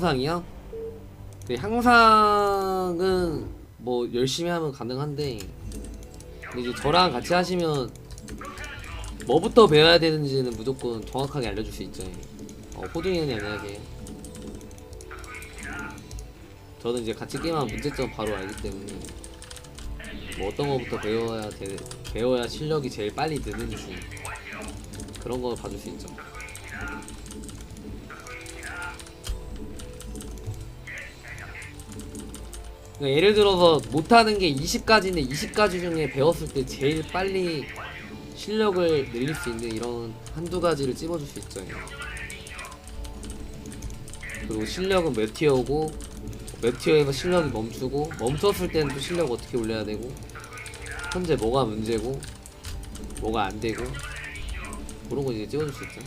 항상이요? 그 항상은 뭐 열심히 하면 가능한데 이제 저랑 같이 하시면 뭐부터 배워야 되는지는 무조건 정확하게 알려줄 수 있죠. 어, 호둥이는 안녕하세요. 저는 이제 같이 게임하면 문제점 바로 알기 때문에 뭐 어떤 거부터 배워야 돼, 배워야 실력이 제일 빨리 느는지 그런 거 봐줄 수 있죠. 그러니까 예를 들어서 못하는 게 20가지인데 20가지 중에 배웠을 때 제일 빨리 실력을 늘릴 수 있는 이런 한두 가지를 찝어줄 수 있죠. 그리고 실력은 몇 티어고 몇 티어에서 실력이 멈추고 멈췄을 때는 또 실력 어떻게 올려야 되고 현재 뭐가 문제고 뭐가 안 되고 그런 거 이제 찍어줄 수 있죠.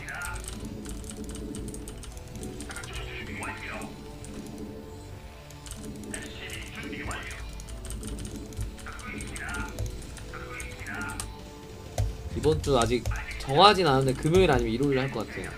이번 주 아직 정하진 않은데 금요일 아니면 일요일 할 것 같아요.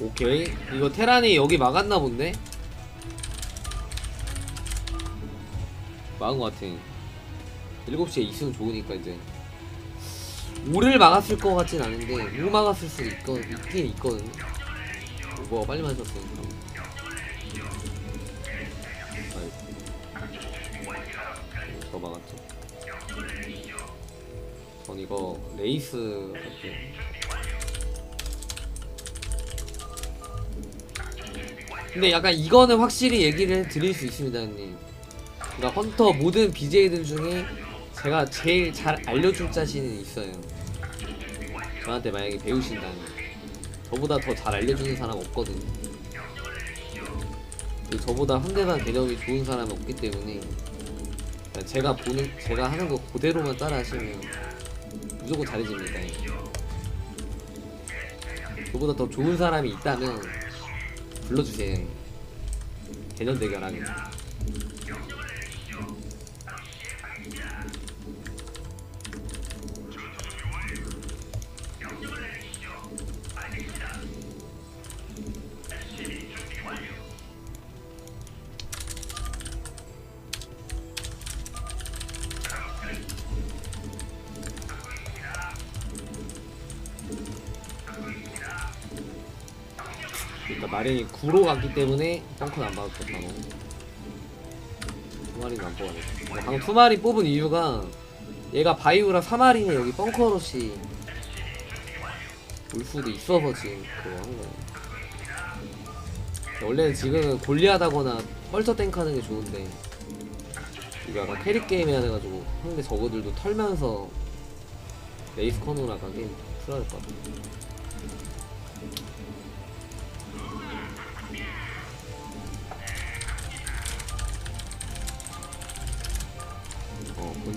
오케이. 이거 테란이 여기 막았나 본데? 막은 것 같아. 7시에 이승 좋으니까 이제. 5를 막았을 것 같진 않은데 5 막았을 수도 있거, 있긴 있거든. 뭐가 빨리 아이고. 저 막았죠. 전 이거 레이스 할게요 근데 약간 이거는 확실히 얘기를 드릴 수 있습니다, 형님. 그러니까 헌터 모든 BJ들 중에 제가 제일 잘 알려줄 자신이 있어요. 저한테 만약에 배우신다면 저보다 더 잘 알려주는 사람 없거든요. 저보다 현대산 개념이 좋은 사람은 없기 때문에 그냥 제가 보는 제가 하는 거 그대로만 따라 하시면 무조건 잘해집니다. 저보다 더 좋은 사람이 있다면 불러주세요. 개념 대결하게. 마린이 9로 갔기 때문에 펑크는 안 받았었다고 투마리는 안 뽑아냈어 근데 방금 투마리 뽑은 이유가 얘가 바이오라 3마리는 여기 펑커로시 올 수도 있어서 지금 그거 한 거예요 원래는 지금은 골리하다거나 펄서 탱크하는 게 좋은데 이거 약간 캐릭 게임 해야 돼가지고 상대 저거들도 털면서 레이스 커너나 가게 풀어야 될 것 같아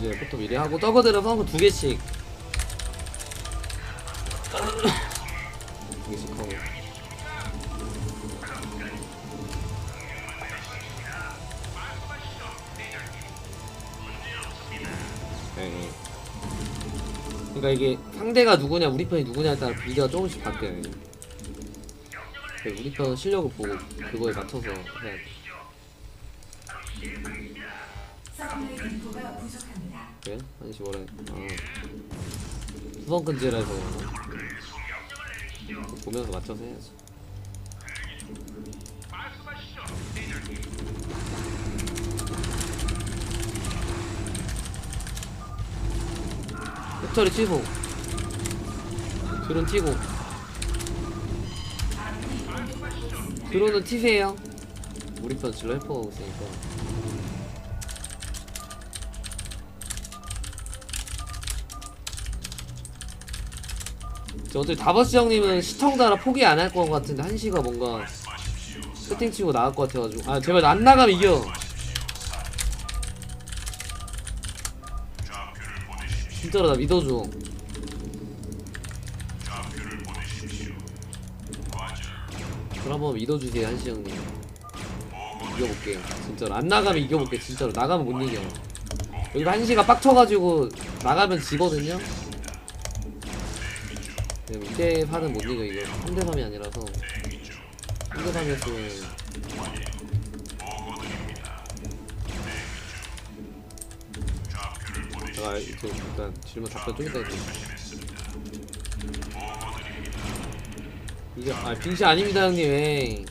어, 본진에 포토 미리 하고 떠거들은 펑크 두 개씩 두 개씩 하고 네, 네. 그러니까 이게 상대가 누구냐 우리 편이 누구냐에 따라 비교가 조금씩 바뀌어요. 그래서 우리 편 실력을 보고 그거에 맞춰서 해야 돼 그래? 한시 원래 아. 수성 근지라서 보면서 맞춰서 해야지. 팩터리 튀고. 드론 튀고. 드론은 튀세요. 우리 편 질러 해퍼가고 있으니까 저 어차피 다버스 형님은 시청자라 포기 안 할 것 같은데 한시가 뭔가 세팅 치고 나갈 것 같아가지고. 아 제발 안 나가면 이겨. 진짜로 나 믿어줘. 그럼 한번 믿어주세요 한시 형님. 이겨볼게요. 진짜로. 안 나가면 이겨볼게 진짜로. 나가면 못 이겨. 여기 한시가 빡쳐가지고 나가면 지거든요 네, 이대 8은 못 이겨 이거. 3대 3이 아니라서. 3대 3이었으면 제가 이제 일단 질문 답변 좀 이따 해드릴게요. 이게 아 빙시 아닙니다 형님. 왜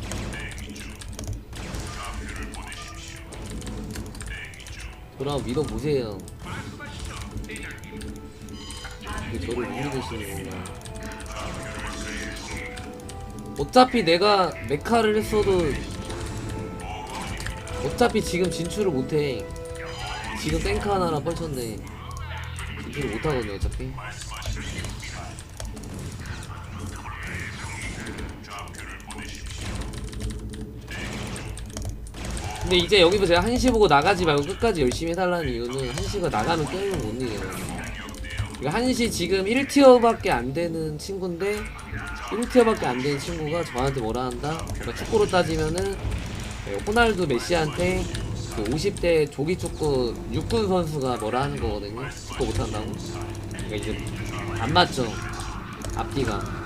그럼 믿어보세요. 왜 저를 못 믿으시는 건가 어차피 내가 메카를 했어도 어차피 지금 진출을 못해. 지금 탱크 하나라 뻘쳤네. 진출을 못하거든요 어차피. 근데 이제 여기서 제가 한시 보고 나가지 말고 끝까지 열심히 해달라는 이유는 한시가 나가면 게임을 못 이겨요 한시 지금 1티어밖에 안 되는 친구인데 1티어밖에 안 되는 친구가 저한테 뭐라 한다? 그러니까 축구로 따지면은 네, 호날두 메시한테 그 50대 조기 축구 육군 선수가 뭐라 하는 거거든요. 축구 못한다고. 그러니까 이제 안 맞죠. 앞뒤가.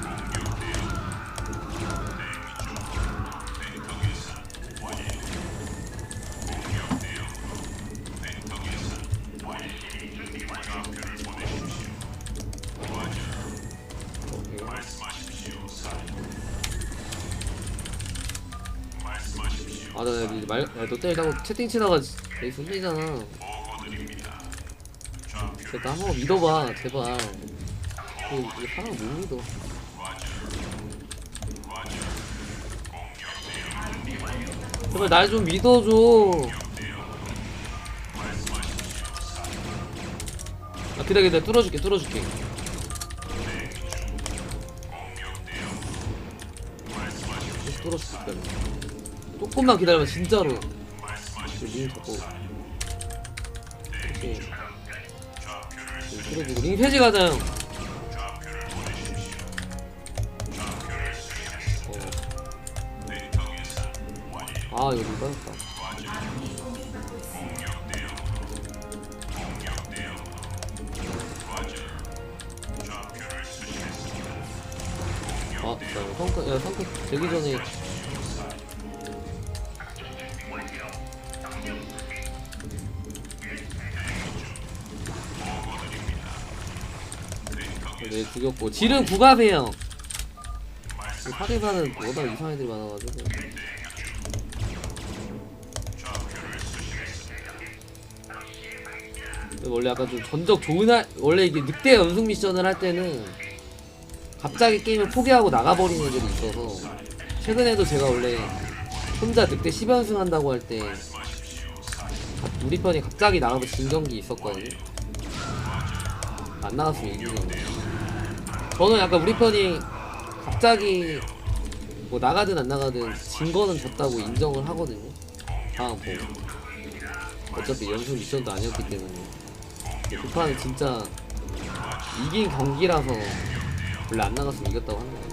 아, 나 이제 말, 야, 너 때리다고 채팅 치다가 되게 손이잖아. 제가 한번 믿어봐, 제발. 이거, 이거 사람 못 믿어. 제발 날 좀 믿어줘. 아, 기다려, 기다려. 뚫어줄게, 뚫어줄게. 뚫어줄게, 기다려. 조금만 기다려봐 진짜로. 링 잡고 이렇게 틀어주고 링 폐지 형. 어. 아 이거 링 빠졌다. 아, 나 성과, 야, 성과 되기 전에 네 죽였고. 질은 구가세요. 사대사는 워낙 이상한 애들이 많아가지고. 원래 약간 좀 전적 좋은 할 원래 이게 늑대 연속 미션을 할 때는 갑자기 게임을 포기하고 나가버리는 애들이 있어서 최근에도 제가 원래 혼자 늑대 10연승 한다고 할 때 우리 편이 갑자기 나가서 진 경기 있었거든요. 안 나갔으면 이기는 저는 약간 우리 편이 갑자기 뭐 나가든 안 나가든 진 거는 졌다고 인정을 하거든요. 다음 보고 어차피 연습 미션도 아니었기 때문에 그 판은 진짜 이긴 경기라서 원래 안 나갔으면 이겼다고 하는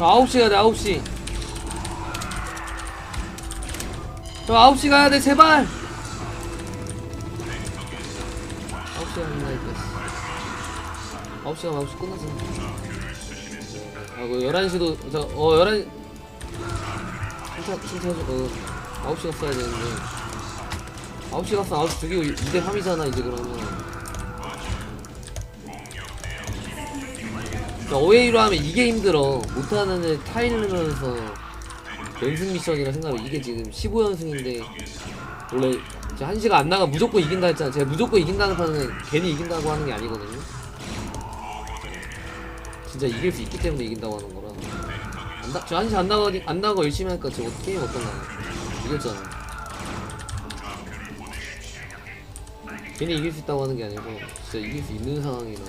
9시 가야 돼, 9시. 저 9시 가야 돼, 제발! 9시 가야 돼, 9시 가면 9시 끝나잖아. 아, 그 11시도, 저, 어, 11, 진짜, 진짜, 어, 9시 갔어야 되는데. 9시 갔어 9시 죽이고 2대 3이잖아 이제 그러면 어웨이로 하면 이게 힘들어. 못하는 애 타이르면서 연승 미션이라 생각하면 이게 지금 15연승인데 원래 제 한시가 안 나가 무조건 이긴다 했잖아. 제가 무조건 이긴다는 판은 괜히 이긴다고 하는 게 아니거든요. 진짜 이길 수 있기 때문에 이긴다고 하는 거라. 안 나, 저 한시 안 나가 안 나가고 열심히 하니까 저 게임 어떤가요? 이겼잖아. 괜히 이길 수 있다고 하는 게 아니고 진짜 이길 수 있는 상황이라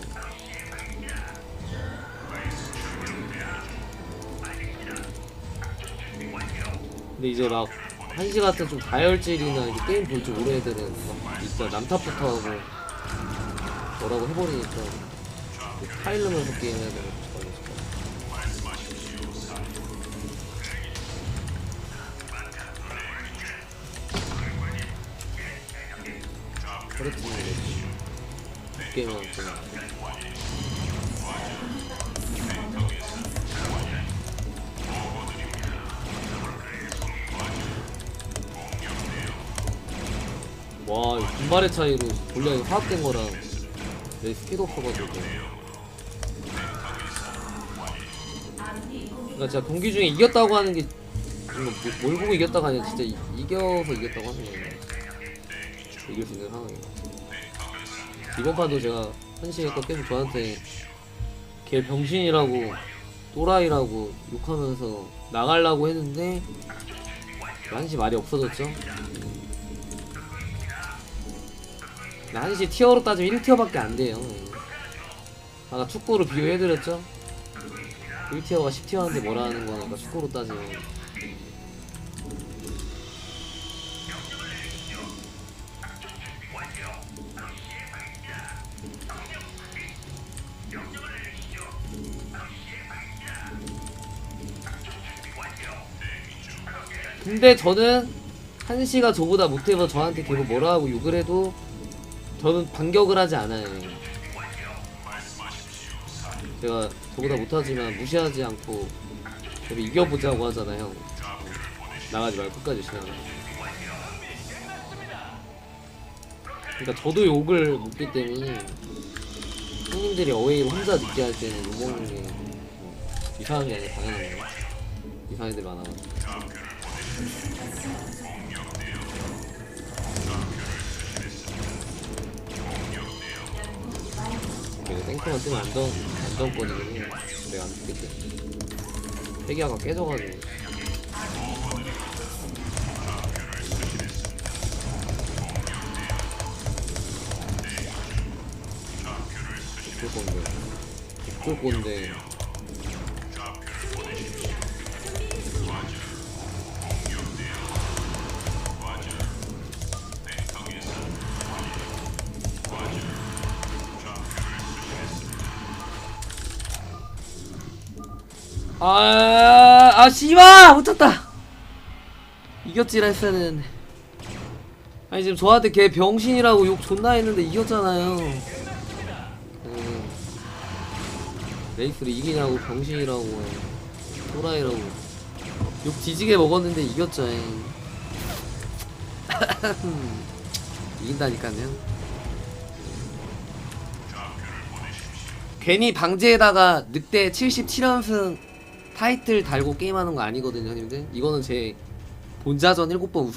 근데 이제 막 한시 같은 좀 다혈질이나 이제 게임 볼 줄 모르는 애들은 막 진짜 남탑부터 하고 뭐라고 해버리니까 타일르면서 게임 해야 되는. 그렇지. 게임은 좀 와, 이 분발의 차이로 분량이 파악된 거랑 내 스피드 없어가지고. 그러니까 제가 경기 중에 이겼다고 하는 게 이거 뭐- 뭘 보고 이겼다가 아니라 진짜 이, 이겨서 이겼다고 하는 거예요. 이길 수 있는 상황이에요. 이번 판도 제가 한시에 또 계속 저한테 걔 병신이라고 또라이라고 욕하면서 나가려고 했는데 한시 말이 없어졌죠. 한시 티어로 따지면 1티어밖에 안 돼요. 아까 축구로 비교해드렸죠? 1티어가 10티어인데 뭐라 하는 거니까 축구로 따지면. 근데 저는 한시가 저보다 못해서 저한테 계속 뭐라 하고 욕을 해도 저는 반격을 하지 않아요. 제가 저보다 못하지만 무시하지 않고 저를 이겨보자고 하잖아요. 나가지 말고 끝까지 열심히 하라. 그러니까 저도 욕을 먹기 때문에 형님들이 어웨이를 혼자 늦게 할 때는 욕 먹는 게 뭐, 이상한 게 아니라 당연한 거예요. 이상한 애들 많아가지고. 그래서 탱크만 뜨면 안전 안전권이긴 해. 내가 안 때문에. 회기아가 깨져가지고. 어쩔 건데. 어쩔 건데. 아, 아, 씨발! 못쳤다! 이겼지라 했어야 되는데. 아니, 지금 저한테 걔 병신이라고 욕 존나 했는데 이겼잖아요. 음. 레이스를 이기냐고 병신이라고 또라이라고 욕 뒤지게 먹었는데 이겼죠 잉. 이긴다니까요 괜히 방제에다가 늑대 77연승 타이틀 달고 게임하는 거 아니거든요 형님들. 이거는 제 본자전 7번 우승